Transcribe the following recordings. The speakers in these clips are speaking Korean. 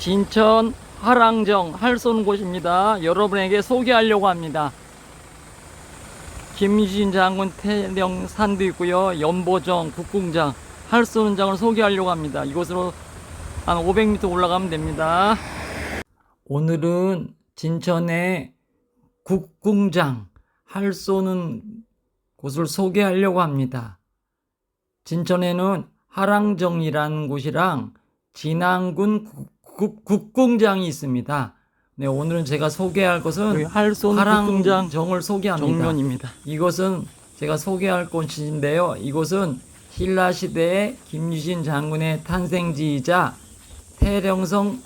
진천 하랑정 할 쏘는 곳입니다. 여러분에게 소개하려고 합니다. 김유진 장군 태령산도 있고요. 연보정, 국궁장, 할 쏘는 장을 소개하려고 합니다. 이곳으로 한 500m 올라가면 됩니다. 오늘은 진천의 국궁장 할 쏘는 곳을 소개하려고 합니다. 진천에는 하랑정이라는 곳이랑 진안군 국- 국- 국궁장이 있습니다. 네, 오늘은 제가 소개할 것은 할손 국궁장정을 소개합니다. 정면입니다. 이것은 제가 소개할 곳인데요. 이곳은 신라 시대의 김유신 장군의 탄생지이자 태령성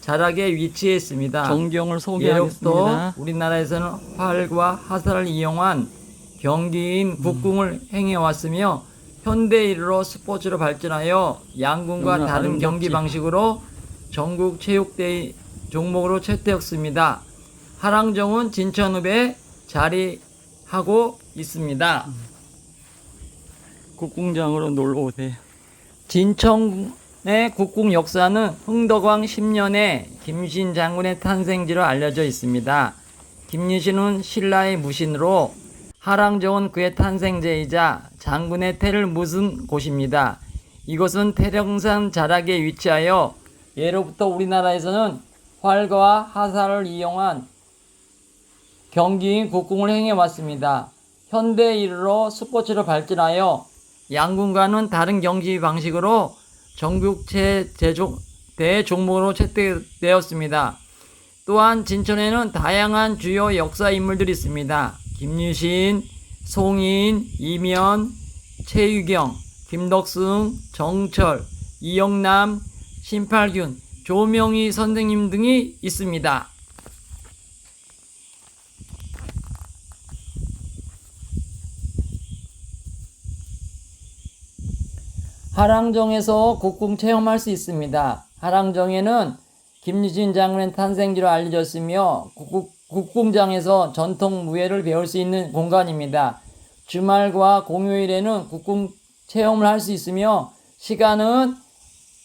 자락에 위치해 있습니다. 예로부터 소개하겠습니다. 우리나라에서는 활과 화살을 이용한 경기인 국궁을 행해 왔으며 현대 이르러 스포츠로 발전하여 양궁과 다른. 경기 방식으로 전국 체육대회 종목으로 채택되었습니다. 하랑정은 진천읍에 자리하고 있습니다. 국궁장으로 놀러 오세요. 진천의 국궁 역사는 흥덕왕 10년에 김유신 장군의 탄생지로 알려져 있습니다. 김유신은 신라의 무신으로 하랑정은 그의 탄생제이자 장군의 태를 묻은 곳입니다. 이곳은 태령산 자락에 위치하여 예로부터 우리나라에서는 활과 하살을 이용한 경기인 국궁을 행해 왔습니다. 현대에 이르러 스포츠로 발전하여 양궁과는 다른 경기 방식으로 전국체 제종 대종목으로 채택되었습니다. 또한 진천에는 다양한 주요 역사 인물들이 있습니다. 김유신, 송인, 이면, 최유경, 김덕승, 정철, 이영남, 신팔균, 조명희 선생님 등이 있습니다. 하랑정에서 국궁 체험할 수 있습니다. 하랑정에는 김유진 장군의 탄생지로 알려졌으며 국궁- 국궁장에서 전통 무예를 배울 수 있는 공간입니다. 주말과 공휴일에는 국궁 체험을 할 수 있으며 시간은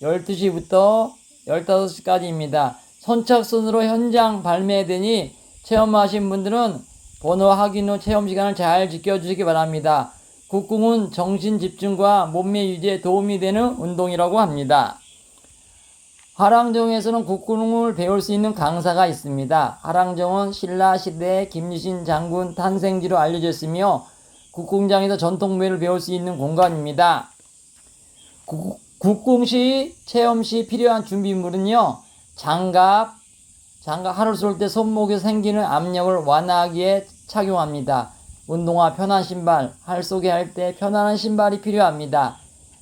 12시부터 15시까지입니다. 선착순으로 현장 발매되니 체험하신 분들은 번호 확인 후 체험 시간을 잘 지켜주시기 바랍니다. 국궁은 정신 집중과 몸매 유지에 도움이 되는 운동이라고 합니다. 하랑정에서는 국궁을 배울 수 있는 강사가 있습니다. 하랑정은 신라 시대 김유신 장군 탄생지로 알려져 있으며 국궁장에서 전통무예를 배울 수 있는 공간입니다. 국- 국궁시 체험 시 필요한 준비물은요. 장갑, 장갑 하루 쏠 때 손목에 생기는 압력을 완화하기에 착용합니다. 운동화 편한 신발, 할 쏘게 할때 편안한 신발이 필요합니다.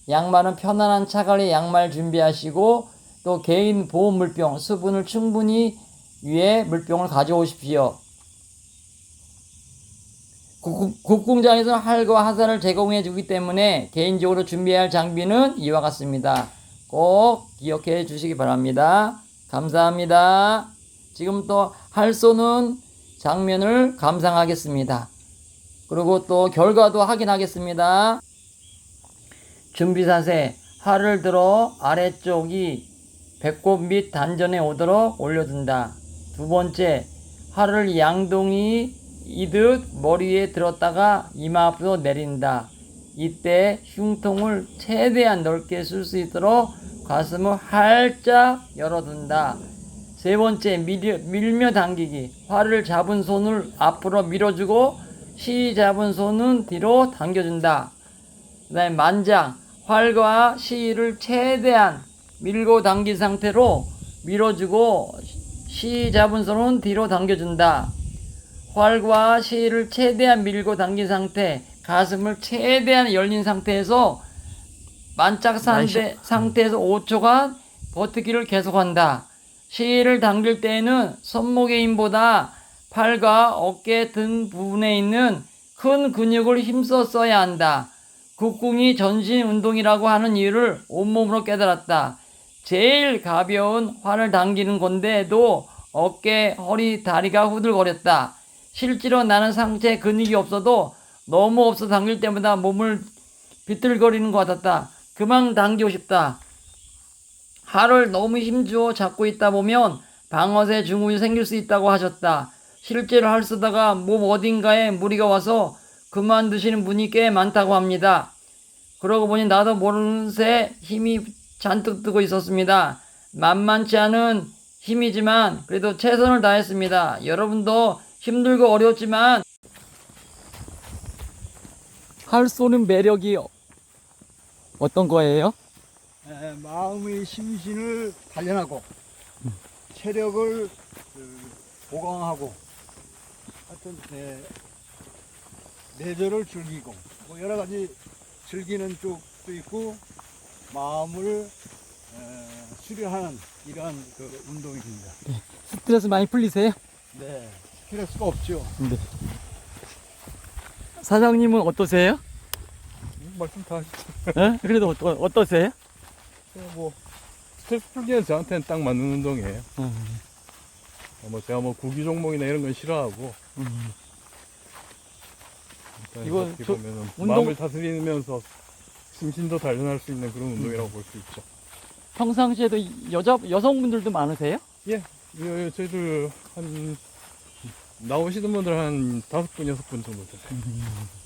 양말은 편안한 차갈의 양말 준비하시고 또 개인 보온 물병, 수분을 충분히 위에 물병을 가져오십시오. 국- 국궁장에서 활과 화살을 제공해 주기 때문에 개인적으로 준비해야 할 장비는 이와 같습니다. 꼭 기억해 주시기 바랍니다. 감사합니다. 지금 또 활 쏘는 장면을 감상하겠습니다. 그리고 또 결과도 확인하겠습니다. 준비 자세 활을 들어 아래쪽이 배꼽 및 단전에 오도록 올려둔다. 두 번째 활을 양동이 이듯 머리에 들었다가 이마 앞으로 내린다. 이때 흉통을 최대한 넓게 쓸 수 있도록 가슴을 활짝 열어둔다. 세 번째 밀려, 밀며 당기기 활을 잡은 손을 앞으로 밀어주고 시 잡은 손은 뒤로 당겨준다. 그 다음에 만장 활과 시를 최대한 밀고 당긴 상태로 밀어주고 시 잡은 손은 뒤로 당겨준다. 활과 시를 최대한 밀고 당긴 상태, 가슴을 최대한 열린 상태에서 만짝 상태, 상태에서 5초간 버티기를 계속한다. 시를 당길 때에는 손목의 힘보다 팔과 어깨 등 부분에 있는 큰 근육을 힘써 써야 한다. 국궁이 전신 운동이라고 하는 이유를 온몸으로 깨달았다. 제일 가벼운 활을 당기는 건데도 어깨, 허리, 다리가 후들거렸다. 실제로 나는 상체 근육이 없어도 너무 없어 당길 때마다 몸을 비틀거리는 것 같았다. 그만 당기고 싶다. 활을 너무 힘주어 잡고 있다 보면 방어쇠 증후군이 생길 수 있다고 하셨다. 실제로 활 쓰다가 몸 어딘가에 무리가 와서 그만두시는 분이 꽤 많다고 합니다. 그러고 보니 나도 모르는 새 힘이 잔뜩 뜨고 있었습니다. 만만치 않은 힘이지만 그래도 최선을 다했습니다. 여러분도 힘들고 어려웠지만 활 쏘는 매력이 어떤 거예요? 에, 마음의 심신을 단련하고 체력을 그, 보강하고 하여튼 에, 내조를 즐기고 뭐 여러 가지 즐기는 쪽도 있고 마음을 에, 수련하는 이러한 그 운동입니다. 스트레스 많이 풀리세요? 네, 필요할 수가 없죠. 네. 사장님은 어떠세요? 말씀 다 하시죠. 예? 그래도 어떠, 어떠세요? 뭐 스트레스 풀기는 저한테는 딱 맞는 운동이에요. 음, 어, 뭐 제가 뭐 구기 종목이나 이런 건 싫어하고 음. 일단 어떻게 저- 보면은 운동- 마음을 다스리면서 심신도 단련할 수 있는 그런 운동이라고 볼 수 있죠. 평상시에도 여자 여성분들도 많으세요? 예, 예, 예, 저희들 한 나오시는 분들 한 다섯 분 여섯 분 정도 되세요.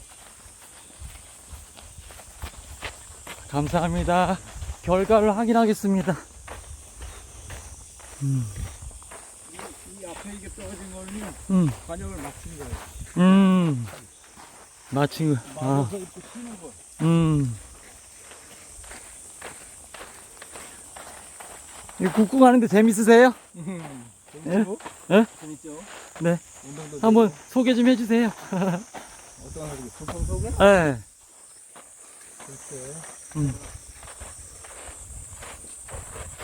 감사합니다. 결과를 확인하겠습니다. 음, 이, 이 앞에 이게 떨어진 거는 음, 관역을 맞춘 거예요. 음. 아, 치는 거. 음. 이 국궁 하는데 재밌으세요? 재밌죠? 예? 재밌죠? 네. 운동도 한번 되고. 소개 좀 해주세요. 어떤 하기 소송소개? 네. 글쎄.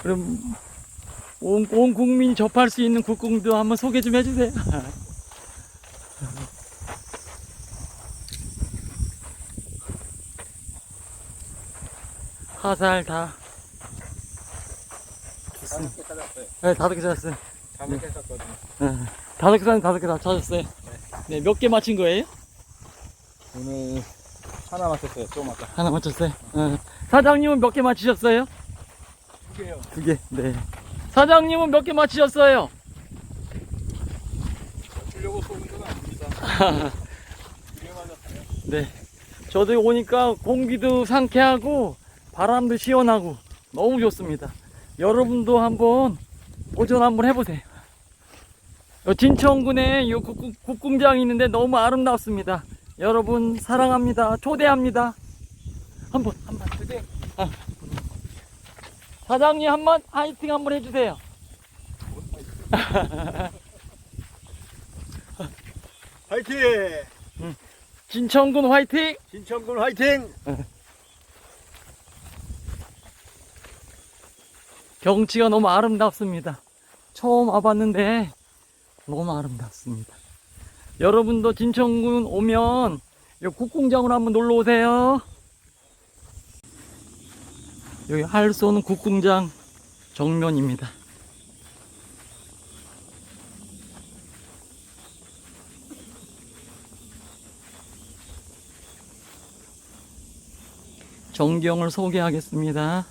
그럼 온, 온 국민이 접할 수 있는 국궁도 한번 소개 좀 해주세요. 화살 다, 다섯 개 찾았어요. 네, 다섯 개 찾았어요. 다섯 개 찾았거든요. 네, 다섯 개 찾은 다섯 개 다 찾았어요. 네, 몇 개 맞힌 거예요? 오늘 하나 맞췄어요. 좀 아까. 하나 맞췄어요. 네. 사장님은 몇 개 맞히셨어요? 두 개요. 두 개. 네. 사장님은 몇 개 맞히셨어요? 주려고 쏘는 건 아닙니다. 두 개 맞았어요. 네. 저도 오니까 공기도 상쾌하고 바람도 시원하고 너무 좋습니다. 여러분도 한번 도전 한번 해보세요. 요 진천군에 요 국궁, 국궁장이 있는데 너무 아름답습니다. 여러분 사랑합니다. 초대합니다. 한번 한번 초대. 사장님 한번 화이팅 한번 해주세요. 화이팅! 진천군 화이팅! 진천군 화이팅! 경치가 너무 아름답습니다. 처음 와봤는데 너무 아름답습니다. 여러분도 진천군 오면 이 국궁장으로 한번 놀러 오세요. 여기 할 쏘는 국궁장 정면입니다. 전경을 소개하겠습니다.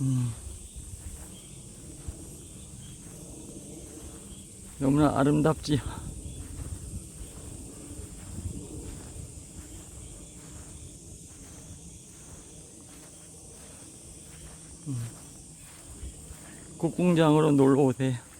음. 너무나 아름답지요. 음. 국궁장으로 놀러 오세요.